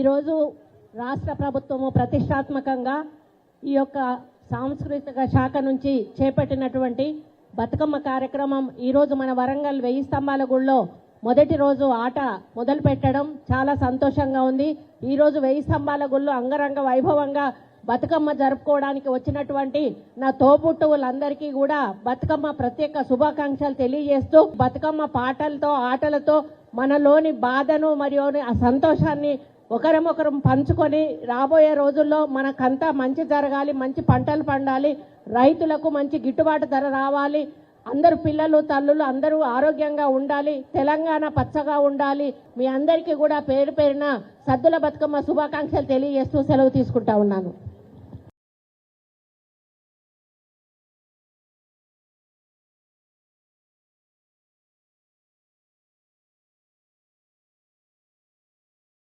ఈరోజు రాష్ట్ర ప్రభుత్వము ప్రతిష్టాత్మకంగా ఈ యొక్క సాంస్కృతిక శాఖ నుంచి చేపట్టినటువంటి బతుకమ్మ కార్యక్రమం ఈరోజు మన వరంగల్ వెయ్యి స్తంభాల గుళ్ళో మొదటి రోజు ఆట మొదలు పెట్టడం చాలా సంతోషంగా ఉంది. ఈరోజు వెయ్యి స్తంభాల గుళ్ళో అంగరంగ వైభవంగా బతుకమ్మ జరుపుకోవడానికి వచ్చినటువంటి నా తోబుట్టువులందరికీ కూడా బతుకమ్మ ప్రత్యేక శుభాకాంక్షలు తెలియజేస్తూ బతుకమ్మ పాటలతో ఆటలతో మనలోని బాధను మరియు ఆ సంతోషాన్ని ఒకరినొకరం పంచుకొని రాబోయే రోజుల్లో మనకంతా మంచి జరగాలి మంచి పంటలు పండాలి రైతులకు మంచి గిట్టుబాటు ధర రావాలి అందరు పిల్లలు తల్లులు అందరూ ఆరోగ్యంగా ఉండాలి తెలంగాణ పచ్చగా ఉండాలి. మీ అందరికీ కూడా పేరు పేరున సద్దుల బతుకమ్మ శుభాకాంక్షలు తెలియజేస్తూ సెలవు తీసుకుంటా ఉన్నాను.